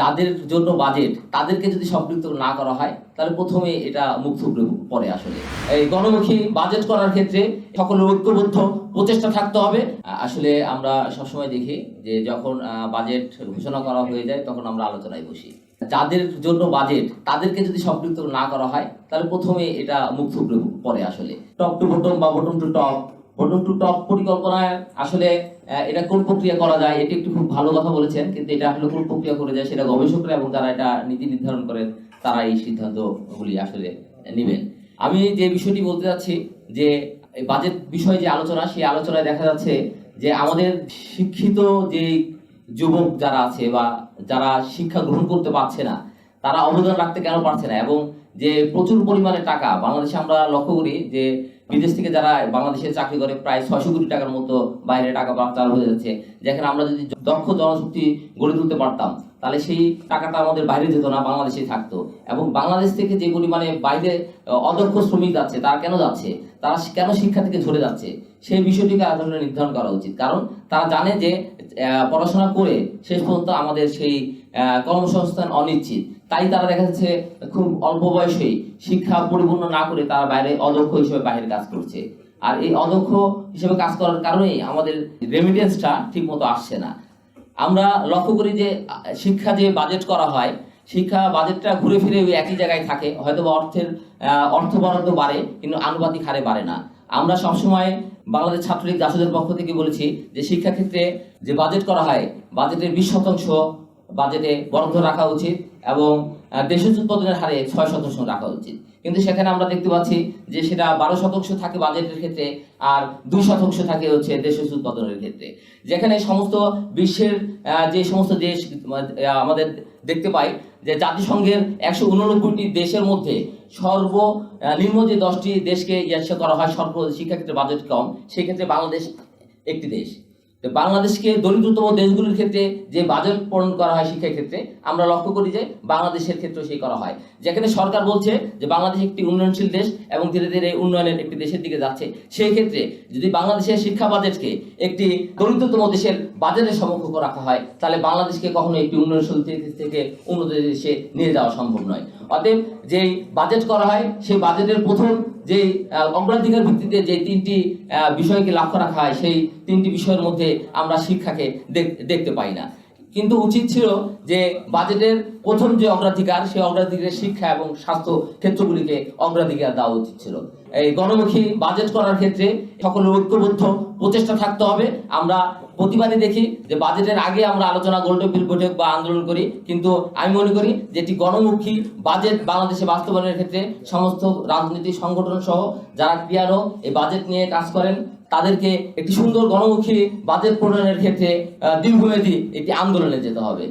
যাদের জন্য বাজেট তাদেরকে যদি সম্পৃক্ত না করা হয়, তাহলে প্রথমে এটা মুখ পড়ে আসলে। এই গণমুখী বাজেট করার ক্ষেত্রে সকলের ঐক্যবদ্ধ প্রচেষ্টা থাকতে হবে। আসলে আমরা সবসময় দেখি যে যখন বাজেট ঘোষণা করা হয়ে যায়, তখন আমরা আলোচনায় বসি। যাদের জন্য বাজেট তাদেরকে যদি সম্পৃক্ত না করা হয়, তাহলে প্রথমে এটা মুখ পড়ে আসলে। টপ টু বটম বা bottom to top bottom to top পরিকল্পনায় আসলে এটা কোন প্রক্রিয়া করা যায়, এটি একটু খুব ভালো কথা বলেছেন, কিন্তু এটা আসলে কোন প্রক্রিয়া করে যায় সেটা গবেষকরা এবং যারা এটা নীতি নির্ধারণ করেন, তারা এই সিদ্ধান্তগুলি আসলে নেবেন। আমি যে বিষয়টি বলতে যাচ্ছি যে বাজেট বিষয়ে যে আলোচনা, সেই আলোচনায় দেখা যাচ্ছে যে আমাদের শিক্ষিত যে যুবক যারা আছে বা যারা শিক্ষা গ্রহণ করতে পারছে না, তারা অবদান রাখতে কেন পারছে না? এবং যে প্রচুর পরিমাণে টাকা, বাংলাদেশে আমরা লক্ষ্য করি যে বিদেশ থেকে যারা বাংলাদেশে চাকরি করে প্রায় ছয়শো কোটি টাকার মতো বাইরে টাকা পাচার হয়ে যাচ্ছে, যেখানে আমরা যদি দক্ষ জনশক্তি গড়ে তুলতে পারতাম, তাহলে সেই টাকাটা আমাদের বাইরে যেত না বাংলাদেশে থাকতো। এবং বাংলাদেশ থেকে যে পরিমাণে বাইরে অদক্ষ শ্রমিক যাচ্ছে, তারা কেন যাচ্ছে? তারা কেন শিক্ষা থেকে ঝরে যাচ্ছে? সেই বিষয়টিকে আসলে নির্ধারণ করা উচিত। কারণ তারা জানে যে পড়াশোনা করে শেষ পর্যন্ত আমাদের সেই কর্মসংস্থান অনিশ্চিত। তাই তারা দেখা যাচ্ছে খুব অল্প বয়সেই শিক্ষা পরিপূর্ণ না করে তারা বাইরে অদক্ষ হিসেবে বাইরে কাজ করছে। আর এই অদক্ষ হিসেবে কাজ করার কারণেই আমাদের রেমিটেন্সটা ঠিক মতো আসছে না। আমরা লক্ষ্য করি যে, শিক্ষা যে বাজেট করা হয়, শিক্ষা বাজেটটা ঘুরে ফিরে ওই একই জায়গায় থাকে। হয়তো বা অর্থের অর্থ বরাদ্দ বাড়ে, কিন্তু আনুপাতিক হারে বাড়ে না। আমরা সবসময় বাংলাদেশ ছাত্রলীগ জাসদের পক্ষ থেকে বলেছি যে, শিক্ষাক্ষেত্রে যে বাজেট করা হয় বাজেটের বিশ শতাংশ বাজেটে বরাদ্দ রাখা উচিত এবং দেশজ উৎপাদনের হারে ছয় শতাংশ রাখা উচিত। কিন্তু সেখানে আমরা দেখতে পাচ্ছি যে সেটা বারো শতাংশ থাকে বাজেটের ক্ষেত্রে আর দুই শতাংশ থাকে হচ্ছে দেশজ উৎপাদনের ক্ষেত্রে। যেখানে সমস্ত বিশ্বের যে সমস্ত দেশ আমাদের দেখতে পাই যে জাতিসংঘের একশো উননব্বইটি দেশের মধ্যে সর্ব নিম্ন যে দশটি দেশকে ইয়াসা করা হয় সর্ব শিক্ষাক্ষেত্রে বাজেট কম, সেক্ষেত্রে বাংলাদেশ একটি দেশ। তো বাংলাদেশকে দরিদ্রতম দেশগুলির ক্ষেত্রে যে বাজেট প্রণয়ন করা হয় শিক্ষার ক্ষেত্রে, আমরা লক্ষ্য করি যে বাংলাদেশের ক্ষেত্রেও সেই করা হয়। যেখানে সরকার বলছে যে বাংলাদেশ একটি উন্নয়নশীল দেশ এবং ধীরে ধীরে উন্নয়নের একটি দেশের দিকে যাচ্ছে। সেই ক্ষেত্রে যদি বাংলাদেশের শিক্ষা বাজেটকে একটি দরিদ্রতম দেশের বাজেটের সমকক্ষ রাখা হয়, তাহলে বাংলাদেশকে কখনো একটি উন্নয়নশীল থেকে উন্নত দেশে নিয়ে যাওয়া সম্ভব নয়। অতএব যেই বাজেট করা হয়, সেই বাজেটের প্রথম যে অগ্রাধিকার ভিত্তিতে যে তিনটি বিষয়কে লক্ষ্য রাখা হয়, সেই তিনটি বিষয়ের মধ্যে আমরা শিক্ষাকে দেখ- দেখতে পাই না। কিন্তু উচিত ছিল যে বাজেটের প্রথম যে অগ্রাধিকার, সেই অগ্রাধিকারের শিক্ষা এবং স্বাস্থ্য ক্ষেত্রগুলিকে অগ্রাধিকার দেওয়া উচিত ছিল। এই গণমুখী বাজেট করার ক্ষেত্রে সকল ঐক্যবদ্ধ, প্রচেষ্টা থাকতে হবে। আমরা প্রতিবাদী দেখি যে বাজেটের আগে আমরা আলোচনা গোলটেবিল বৈঠক বা আন্দোলন করি। কিন্তু আমি মনে করি যে একটি গণমুখী বাজেট বাংলাদেশে বাস্তবায়নের ক্ষেত্রে সমস্ত রাজনৈতিক সংগঠন সহ যারা ক্রিয়ারও এই বাজেট নিয়ে কাজ করেন, তাদেরকে একটি সুন্দর গণমুখী বাজেট প্রণয়নের ক্ষেত্রে দীর্ঘমেয়াদী একটি আন্দোলনে যেতে হবে।